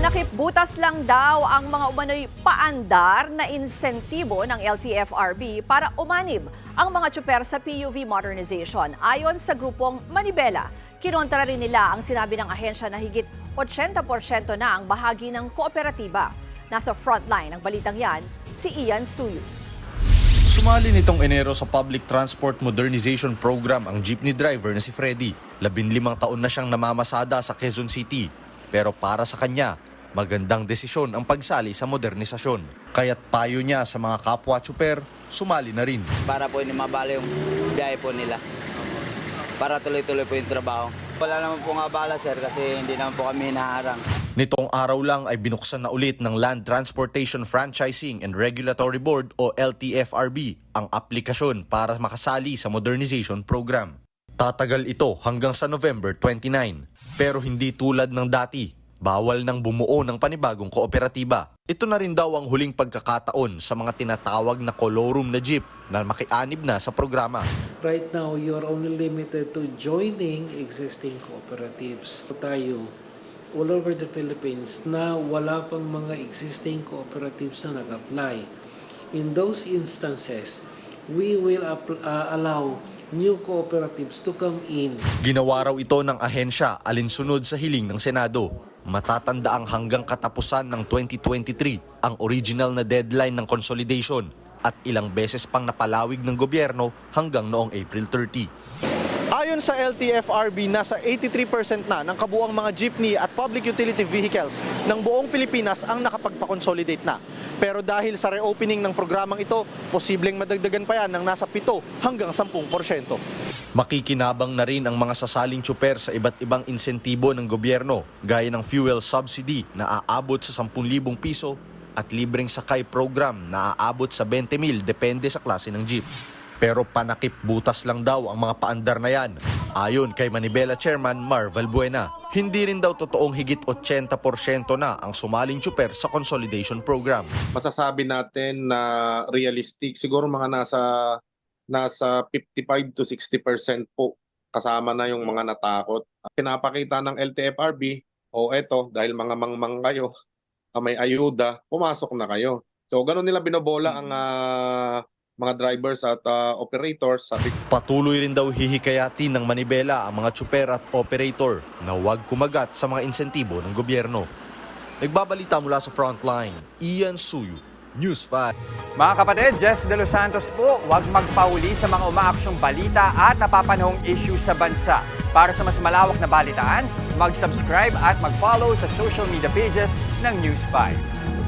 Panakip butas lang daw ang mga umano'y paandar na insentibo ng LTFRB para umanib ang mga tsuper sa PUV modernization. Ayon sa grupong Manibela, kinontra rin nila ang sinabi ng ahensya na higit 80% na ang bahagi ng kooperatiba. Nasa frontline ng balitang yan, si Ian Suyu. Sumali nitong Enero sa Public Transport Modernization Program ang jeepney driver na si Freddy. Labinlimang taon na siyang namamasada sa Quezon City. Pero para sa kanya, magandang desisyon ang pagsali sa modernisasyon. Kaya't payo niya sa mga kapwa tsuper, sumali na rin. para po hindi mabala yung biyahe po nila. Para tuloy-tuloy po yung trabaho. Wala naman po nga bala sir kasi hindi naman po kami hinaharang. Nitong araw lang ay binuksan na ulit ng Land Transportation Franchising and Regulatory Board o LTFRB ang aplikasyon para makasali sa modernization program. Tatagal ito hanggang sa November 29. Pero hindi tulad ng dati, bawal nang bumuo ng panibagong kooperatiba. Ito na rin daw ang huling pagkakataon sa mga tinatawag na colorum na jeep na makianib na sa programa. Right now, you're only limited to joining existing cooperatives. Tayo, all over the Philippines, na wala pang mga existing cooperatives na nag-apply. In those instances, we will uh, allow new cooperatives to come in. Ginawa raw ito ng ahensya alinsunod sa hiling ng Senado. Matatanda ang hanggang katapusan ng 2023 ang original na deadline ng consolidation at ilang beses pang napalawig ng gobyerno hanggang noong April 30. Ayon sa LTFRB, nasa 83% na ng kabuang mga jeepney at public utility vehicles ng buong Pilipinas ang nakapagpa-consolidate na. Pero dahil sa reopening ng programang ito, posibleng madagdagan pa yan ng nasa 7 hanggang 10%. Makikinabang na rin ang mga sasaling tsuper sa iba't ibang insentibo ng gobyerno gaya ng fuel subsidy na aabot sa 10,000 piso at libreng sakay program na aabot sa 20,000 depende sa klase ng jeep. Pero panakip butas lang daw ang mga paandar na yan. Ayon kay Manibela Chairman Marvel Buena, hindi rin daw totoong higit 80% na ang sumaling tsuper sa consolidation program. masasabi natin na realistic siguro mga nasa nasa 55 to 60% po kasama na yung mga natakot. Pinapakita ng LTFRB, o eto, dahil mga mangmang kayo, may ayuda, pumasok na kayo. So ganun nila binobola ang ah, mga drivers at ah, operators. Sabi Patuloy rin daw hihikayatin ng Manibela ang mga tsuper at operator na huwag kumagat sa mga insentibo ng gobyerno. Nagbabalita mula sa Frontline, Ian Suyu, News 5. Mga kapatid, Jess De Los Santos po, huwag magpauli sa mga umaaksyong balita at napapanahong issue sa bansa. Para sa mas malawak na balitaan, mag-subscribe at mag-follow sa social media pages ng News 5.